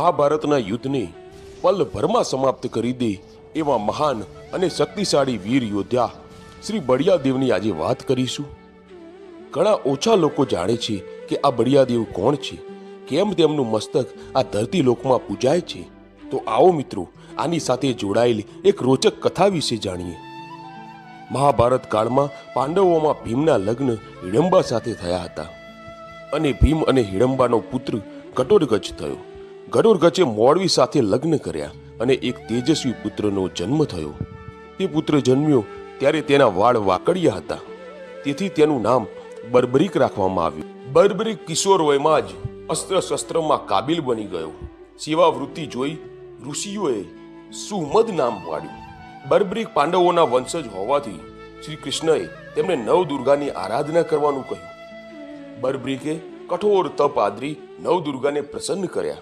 મહાભારતના યુદ્ધને પલભરમાં સમાપ્ત કરી દે એવા મહાન અને શક્તિશાળી વીર યોદ્ધા શ્રી બળિયાદેવની આજે વાત કરીશું. ઘણા ઓછા લોકો જાણે છે કે આ બળિયાદેવ કોણ છે, કેમ તેમનું મસ્તક આ ધરતી લોકમાં પૂજાય છે. તો આવો મિત્રો, આની સાથે જોડાયેલી એક રોચક કથા વિશે જાણીએ. મહાભારત કાળમાં પાંડવોમાં ભીમના લગ્ન હિડંબા સાથે થયા હતા. અને ભીમ અને હિડંબાનો પુત્ર કટોરગજ થયો. ઘટોરગજે મોડવી સાથે લગ્ન કર્યા અને એક તેજસ્વી પુત્રનો જન્મ થયો. તે પુત્ર જન્મ્યો ત્યારે તેના વાળ વાકડિયા હતા. તેથી તેનું નામ બર્બરીક રાખવામાં આવ્યું. બર્બરીક કિશોર વયમાં જ અસ્ત્ર શસ્ત્રમાં કાબિલ બની ગયો. સેવા વૃત્તિ જોઈ ઋષિઓએ સુમદ નામ પાડ્યું. બર્બરીક પાંડવોના વંશજ હોવાથી શ્રી કૃષ્ણએ તેમણે નવ દુર્ગાની આરાધના કરવાનું કહ્યું. બર્બરીકે કઠોર તપ આદરી નવ દુર્ગાને પ્રસન્ન કર્યા.